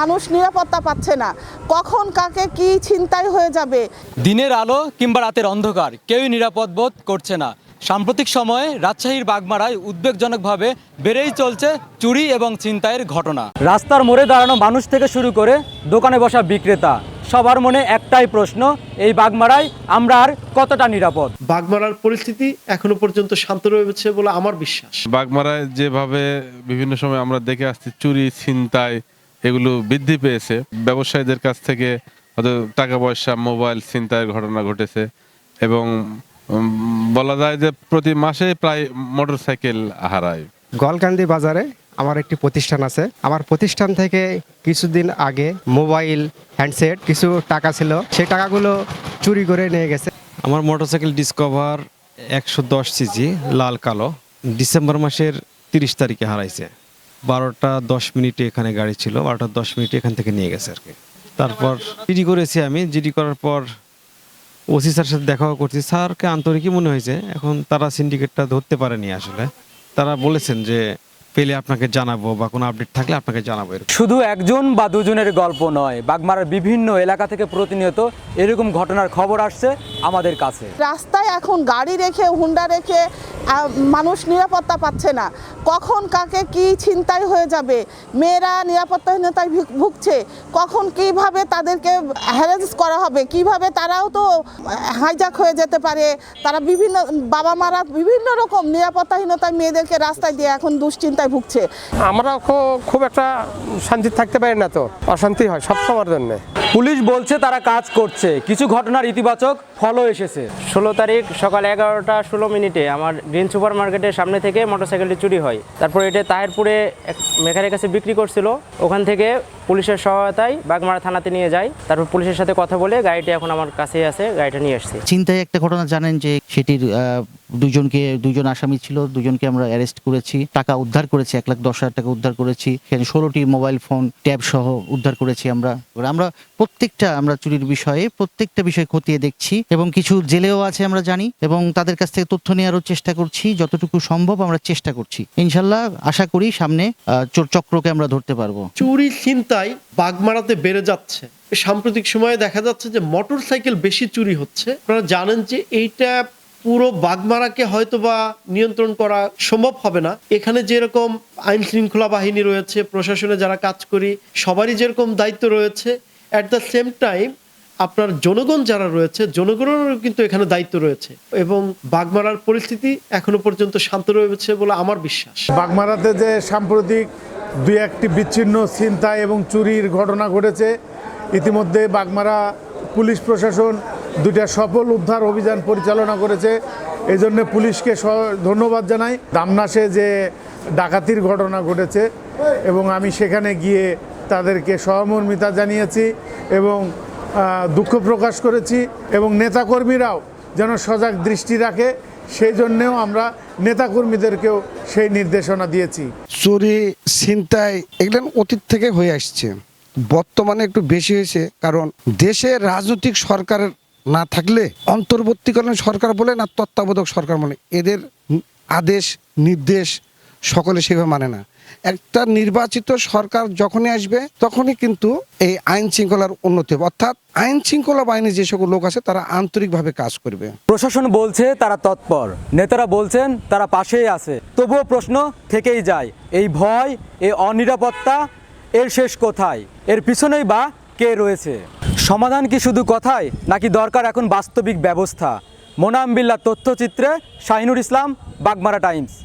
মানুষ নিরাপত্তা পাচ্ছে না। কখন কাকে কি ছিনতাই হয়ে যাবে? দিনের আলো কিংবা রাতের অন্ধকার কেউই নিরাপদ বোধ করছে না। সাম্প্রতিক সময়ে রাজশাহীর বাগমারায় উদ্বেগজনকভাবে বেড়েই চলছে চুরি এবং ছিনতাইয়ের ঘটনা। রাস্তার মোড়ে দাঁড়ানো মানুষ থেকে শুরু করে দোকানে বসা বিক্রেতা সবার মনে একটাই প্রশ্ন এই বাগমারায় আমরা আর কতটা নিরাপদ? বাগমারার পরিস্থিতি এখনও পর্যন্ত শান্ত রয়েছে বলে আমার বিশ্বাস। বাগমারায় যেভাবে বিভিন্ন সময় আমরা দেখে আসছি চুরি ছিনতাই এগুলো বৃদ্ধি পেয়েছে। ব্যবসায়ীদের কাছ থেকে হয়তো টাকা পয়সা মোবাইল ছিনতাইয়ের ঘটনা ঘটেছে এবং বলা যায় যে প্রতি মাসে প্রায় মোটরসাইকেল হারায়। গলকান্দি বাজারে আমার একটি প্রতিষ্ঠান আছে। আমার প্রতিষ্ঠান থেকে কিছুদিন আগে মোবাইল হ্যান্ডসেট কিছু টাকা ছিল। সেই টাকাগুলো চুরি করে নিয়ে গেছে। আমার মোটরসাইকেল ডিসকভার একশো দশ সিজি লাল কালো ডিসেম্বর মাসের তিরিশ তারিখে হারাইছে। বারোটা দশ মিনিটে এখানে গাড়ি ছিল, বারোটা দশ মিনিটে এখান থেকে নিয়ে গেছে আর কি তারপর জিডি করেছি আমি, জিডি করার পর ওসি স্যার সাথে দেখাও করছি। স্যারকে আন্তরিকই মনে হয়েছে, এখন তারা সিন্ডিকেটটা ধরতে পারেনি আসলে। তারা বলেছেন যে পেলে আপনাকে জানাব বা কোনো আপডেট থাকলে আপনাকে জানাব শুধু একজন বা দুজনের গল্প নয় বাগমারার বিভিন্ন এলাকা থেকে প্রতিনিয়ত এরকম ঘটনার খবর আসছে আমাদের কাছে। রাস্তায় এখন গাড়ি রেখে হুন্ডা রেখে মানুষ নিরাপত্তা পাচ্ছে না। কখন কাকে কি ছিনতাই হয়ে যাবে? মেয়েরা নিরাপত্তাহীনতায় ভুগ- ভুগছে। কখন কীভাবে তাদেরকে হ্যারাস করা হবে? কীভাবে তারাও তো হাইজাক হয়ে যেতে পারে? তারা বিভিন্ন বাবা মারা বিভিন্ন রকম নিরাপত্তাহীনতায় মেয়েদেরকে রাস্তায় দিয়ে এখন দুশ্চিন্তায় ভুগছে। আমরা খুব একটা শান্তি থাকতে পারি না তো। অশান্তি হয় সব সময়ের জন্য। পুলিশ বলছে তারা কাজ করছে। কিছু ঘটনার ইতিবাচক ফলও এসেছে। ষোলো তারিখ সকাল এগারোটা ষোলো মিনিটে আমার গ্রিন সুপার মার্কেটের সামনে থেকে মোটরসাইকেলটি চুরি হয়। তারপর এটা তাহেরপুরে এক মেকারের কাছে বিক্রি করছিল, ওখান থেকে পুলিশের সহায়তায় বাগমারা থানাতে নিয়ে যায় তারপর পুলিশের সাথে কথা বলে গাড়িটি এখন আমার কাছেই আছে, গাড়িটা নিয়ে এসেছি চিন্তায় একটা ঘটনা জানেন যে সেটির দুজনকে, দুজন আসামি ছিল, দুজনকে আমরা অ্যারেস্ট করেছি, টাকা উদ্ধার করেছি, এক লাখ দশ হাজার টাকা উদ্ধার করেছি সেখানে ষোলোটি মোবাইল ফোন, ট্যাব সহ উদ্ধার করেছি আমরা। আমরা প্রত্যেকটা, আমরা চুরির বিষয়ে প্রত্যেকটা বিষয় খতিয়ে দেখছি এবং কিছু জেলেও আছে আমরা জানি এবং তাদের কাছ থেকে তথ্য নেওয়ারও চেষ্টা করছি, যতটুকু সম্ভব আমরা চেষ্টা করছি। ইনশাল্লাহ আশা করি সামনে চোর চক্রকে আমরা ধরতে পারব। চুরি ছিনতাই বাগমারাতে বেড়ে যাচ্ছে। সাম্প্রতিক সময়ে দেখা যাচ্ছে যে মোটর সাইকেল বেশি চুরি হচ্ছে। আপনারা জানেন যে এইটা পুরো বাগমারাকে হয়তো বা নিয়ন্ত্রণ করা সম্ভব হবে না। এখানে যেরকম আইন শৃঙ্খলা বাহিনী রয়েছে, প্রশাসনে যারা কাজ করি, সবারই যেরকম দায়িত্ব রয়েছে অ্যাট দ্য সেম টাইম আপনার জনগণ যারা রয়েছে, জনগণেরও কিন্তু এখানে দায়িত্ব রয়েছে এবং বাগমারার পরিস্থিতি এখনও পর্যন্ত শান্ত রয়েছে বলে আমার বিশ্বাস। বাগমারাতে যে সাম্প্রতিক দুই একটি বিচ্ছিন্ন ছিনতাই এবং চুরির ঘটনা ঘটেছে, ইতিমধ্যে বাগমারা পুলিশ প্রশাসন দুইটা সফল উদ্ধার অভিযান পরিচালনা করেছে। এই জন্য পুলিশকে ধন্যবাদ জানাই। দামনাসে যে ডাকাতির ঘটনা ঘটেছে এবং আমি সেখানে গিয়ে তাদেরকে সহমর্মিতা জানিয়েছি এবং দুঃখ প্রকাশ করেছি এবং নেতাকর্মীরাও যেন সজাগ দৃষ্টি রাখে, সেই জন্যেও আমরা নেতাকর্মীদেরকেও সেই নির্দেশনা দিয়েছি। চুরি, ছিনতাই এগুলো অতীত থেকে হয়ে আসছে। বর্তমানে একটু বেশি হয়েছে, কারণ দেশে রাজনৈতিক সরকার না থাকলে, অন্তর্বর্তীকালীন সরকার বলে না তত্ত্বাবধায়ক সরকার বলে, এদের আদেশ, নির্দেশ সকলে সেভাবে মানে না। একটা নির্বাচিত সরকার যখনই আসবে, তখনই কিন্তু এই আইন শৃঙ্খলার উন্নতি হবে। অর্থাৎ আইন শৃঙ্খলা বাহিনী যে সকল লোক আছে, তারা আন্তরিকভাবে কাজ করবে। প্রশাসন বলছে তারা তৎপর, নেতারা বলছেন তারা পাশেই আছে। তবুও প্রশ্ন থেকেই যায়, এই ভয়, এই অনিরাপত্তা, এর শেষ কোথায়? এর পিছনেই বা কে রয়েছে? সমাধান কি শুধু কথায় নাকি দরকার এখন বাস্তবিক ব্যবস্থা? মোনাম বিল্লা তথ্যচিত্রে শাহিনুর ইসলাম, বাগমারা টাইমস।